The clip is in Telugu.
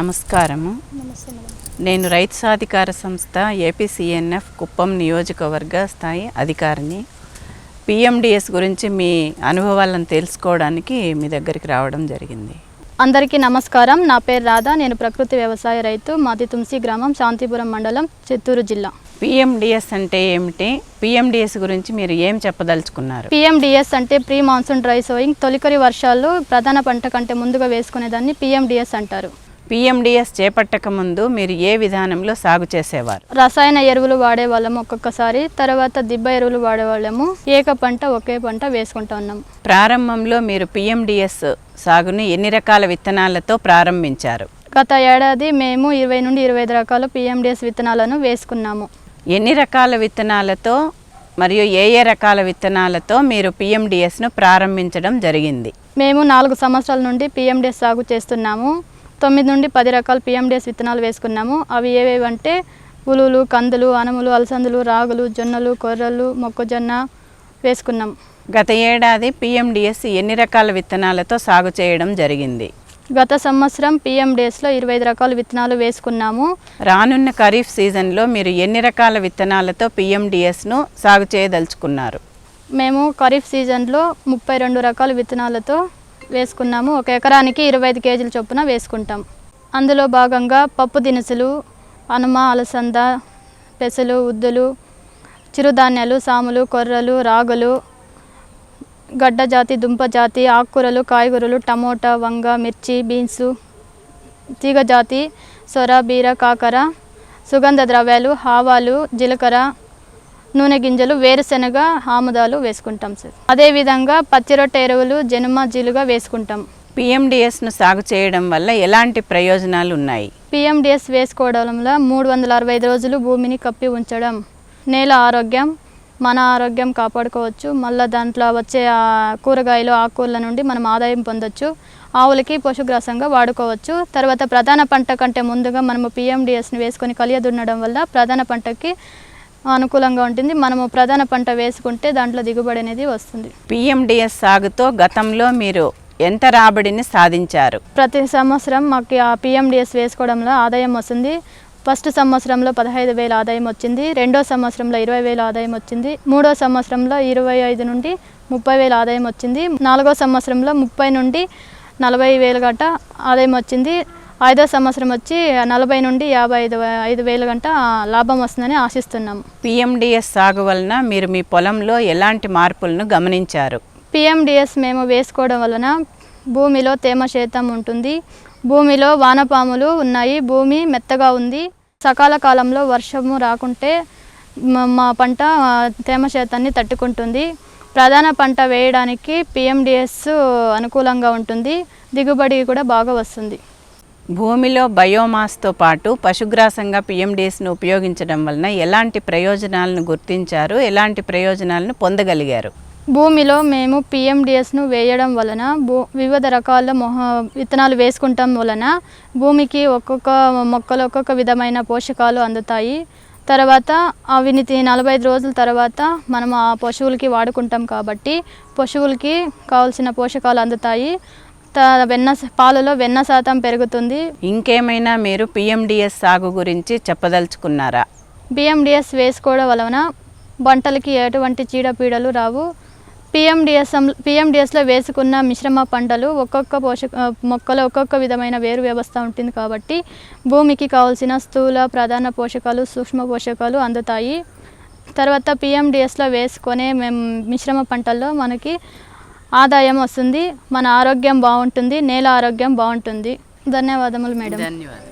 నమస్కారము. నేను రైతు సాధికార సంస్థ ఏపీసీఎన్ఎఫ్ కుప్పం నియోజకవర్గ స్థాయి అధికారిని. పిఎండిఎస్ గురించి మీ అనుభవాలను తెలుసుకోవడానికి మీ దగ్గరికి రావడం జరిగింది. అందరికీ నమస్కారం. నా పేరు రాధా. నేను ప్రకృతి వ్యవసాయ రైతు. మాది తుమ్సి గ్రామం శాంతిపురం మండలం చిత్తూరు జిల్లా. పిఎండిఎస్ అంటే ఏమిటి? పిఎండిఎస్ గురించి మీరు ఏం చెప్పదలుచుకున్నారు? పిఎండిఎస్ అంటే ప్రీ మాన్సూన్ డ్రై సోయింగ్ తొలికరి వర్షాలు ప్రధాన పంట కంటే ముందుగా వేసుకునేదాన్ని పిఎండిఎస్ అంటారు. పిఎండిఎస్ చేపట్టక ముందు మీరు ఏ విధానంలో సాగు చేసేవారు? రసాయన ఎరువులు వాడేవాళ్ళము ఒక్కొక్కసారి తర్వాత దిబ్బ ఎరువులు వాడేవాళ్ళము. ఏక పంట ఒకే పంట వేసుకుంటా ఉన్నాం. ప్రారంభంలో మీరు పిఎండిఎస్ సాగుని ఎన్ని రకాల విత్తనాలతో ప్రారంభించారు? గత ఏడాది మేము ఇరవై నుండి ఇరవై ఐదు రకాల పిఎండిఎస్ విత్తనాలను వేసుకున్నాము. ఎన్ని రకాల విత్తనాలతో మరియు ఏ ఏ రకాల విత్తనాలతో మీరు పిఎండిఎస్ను ప్రారంభించడం జరిగింది? మేము నాలుగు సంవత్సరాల నుండి పిఎండిఎస్ సాగు చేస్తున్నాము. తొమ్మిది నుండి పది రకాల పిఎండిఎస్ విత్తనాలు వేసుకున్నాము. అవి ఏవేవంటే ఉలులు కందులు అనములు అలసందులు రాగులు జొన్నలు కొర్రలు మొక్కజొన్న వేసుకున్నాం. గత ఏడాది పిఎండిఎస్ ఎన్ని రకాల విత్తనాలతో సాగు చేయడం జరిగింది? గత సంవత్సరం పిఎండిఎస్లో ఇరవై ఐదు రకాల విత్తనాలు వేసుకున్నాము. రానున్న ఖరీఫ్ సీజన్లో మీరు ఎన్ని రకాల విత్తనాలతో పిఎండిఎస్ను సాగు చేయదలుచుకున్నారు? మేము ఖరీఫ్ సీజన్లో ముప్పై రెండు రకాల విత్తనాలతో వేసుకున్నాము. ఒక ఎకరానికి ఇరవై ఐదు కేజీల చొప్పున వేసుకుంటాం. అందులో భాగంగా పప్పు దినుసులు అనుమ అలసంద పెసలు ఉద్దులు చిరుధాన్యాలు సాములు కొర్రలు రాగులు గడ్డ జాతి దుంప జాతి ఆకుకూరలు కాయగూరలు టమోటా వంగ మిర్చి బీన్స్ తీగజాతి సొర బీర కాకర సుగంధ ద్రవ్యాలు ఆవాలు జీలకర్ర నూనె గింజలు వేరుశెనగ ఆముదాలు వేసుకుంటాం సార్. అదేవిధంగా పచ్చి రొట్టె ఎరువులు జనుమ జీలుగా వేసుకుంటాం. పిఎండిఎస్ను సాగు చేయడం వల్ల ఎలాంటి ప్రయోజనాలు ఉన్నాయి? పిఎండిఎస్ వేసుకోవడం వల్ల మూడు వందల అరవై ఐదు రోజులు భూమిని కప్పి ఉంచడం నేల ఆరోగ్యం మన ఆరోగ్యం కాపాడుకోవచ్చు మళ్ళీ దాంట్లో వచ్చే కూరగాయలు ఆకుకూరల నుండి మనం ఆదాయం పొందొచ్చు ఆవులకి పశుగ్రాసంగా వాడుకోవచ్చు. తర్వాత ప్రధాన పంట కంటే ముందుగా మనము పిఎండిఎస్ని వేసుకొని కలియ దున్నడం వల్ల ప్రధాన పంటకి అనుకూలంగా ఉంటుంది. మనము ప్రధాన పంట వేసుకుంటే దాంట్లో దిగుబడి అనేది వస్తుంది. పిఎండిఎస్ సాగుతో గతంలో మీరు ఎంత రాబడిని సాధించారు? ప్రతి సంవత్సరం మాకు ఆ పిఎండిఎస్ వేసుకోవడంలో ఆదాయం వస్తుంది. ఫస్ట్ సంవత్సరంలో పదహైదు వేల ఆదాయం వచ్చింది. రెండో సంవత్సరంలో ఇరవై వేల ఆదాయం వచ్చింది. మూడో సంవత్సరంలో ఇరవై ఐదు నుండి ముప్పై వేల ఆదాయం వచ్చింది. నాలుగో సంవత్సరంలో ముప్పై నుండి నలభై వేలు గంట ఆదాయం వచ్చింది. ఐదో సంవత్సరం వచ్చి నలభై నుండి యాభై ఐదు ఐదు వేల గంట లాభం వస్తుందని ఆశిస్తున్నాము పిఎండిఎస్ సాగు వలన మీరు మీ పొలంలో ఎలాంటి మార్పులను గమనించారు? పిఎండిఎస్ మేము వేసుకోవడం వలన భూమిలో తేమ శాతం ఉంటుంది. భూమిలో వానపాములు ఉన్నాయి. భూమి మెత్తగా ఉంది. సకాల కాలంలో వర్షము రాకుంటే మ- పంట తేమ శాతాన్ని తట్టుకుంటుంది. ప్రధాన పంట వేయడానికి పిఎండిఎస్ అనుకూలంగా ఉంటుంది. దిగుబడి కూడా బాగా వస్తుంది. భూమిలో బయోమాస్తో పాటు పశుగ్రాసంగా పిఎండిఎస్ను ఉపయోగించడం వలన ఎలాంటి ప్రయోజనాలను గుర్తించారు? ఎలాంటి ప్రయోజనాలను పొందగలిగారు? భూమిలో మేము పిఎండిఎస్ను వేయడం వలన భూ వివిధ రకాల మొహ విత్తనాలు వేసుకుంటాం వలన భూమికి ఒక్కొక్క మొక్కలు ఒక్కొక్క విధమైన పోషకాలు అందుతాయి. తర్వాత అవి నలభై ఐదు రోజుల తర్వాత మనం ఆ పశువులకి వాడుకుంటాం కాబట్టి పశువులకి కావాల్సిన పోషకాలు అందుతాయి. వెన్న పాలలో వెన్న శాతం పెరుగుతుంది. ఇంకేమైనా మీరు పిఎండిఎస్ సాగు గురించి చెప్పదలుచుకున్నారా? పిఎండిఎస్ వేసుకోవడం వలన పంటలకి ఎటువంటి చీడపీడలు రావు. పిఎండిఎస్ పిఎండిఎస్లో వేసుకున్న మిశ్రమ పంటలు ఒక్కొక్క పోషక మొక్కలో ఒక్కొక్క విధమైన వేరు వ్యవస్థ ఉంటుంది కాబట్టి భూమికి కావాల్సిన స్థూల ప్రధాన పోషకాలు సూక్ష్మ పోషకాలు అందుతాయి. తర్వాత పిఎండిఎస్లో వేసుకునే మేము మిశ్రమ పంటల్లో మనకి ఆదాయం వస్తుంది మన ఆరోగ్యం బాగుంటుంది నేల ఆరోగ్యం బాగుంటుంది. ధన్యవాదములు మేడం. ధన్యవాదాలు.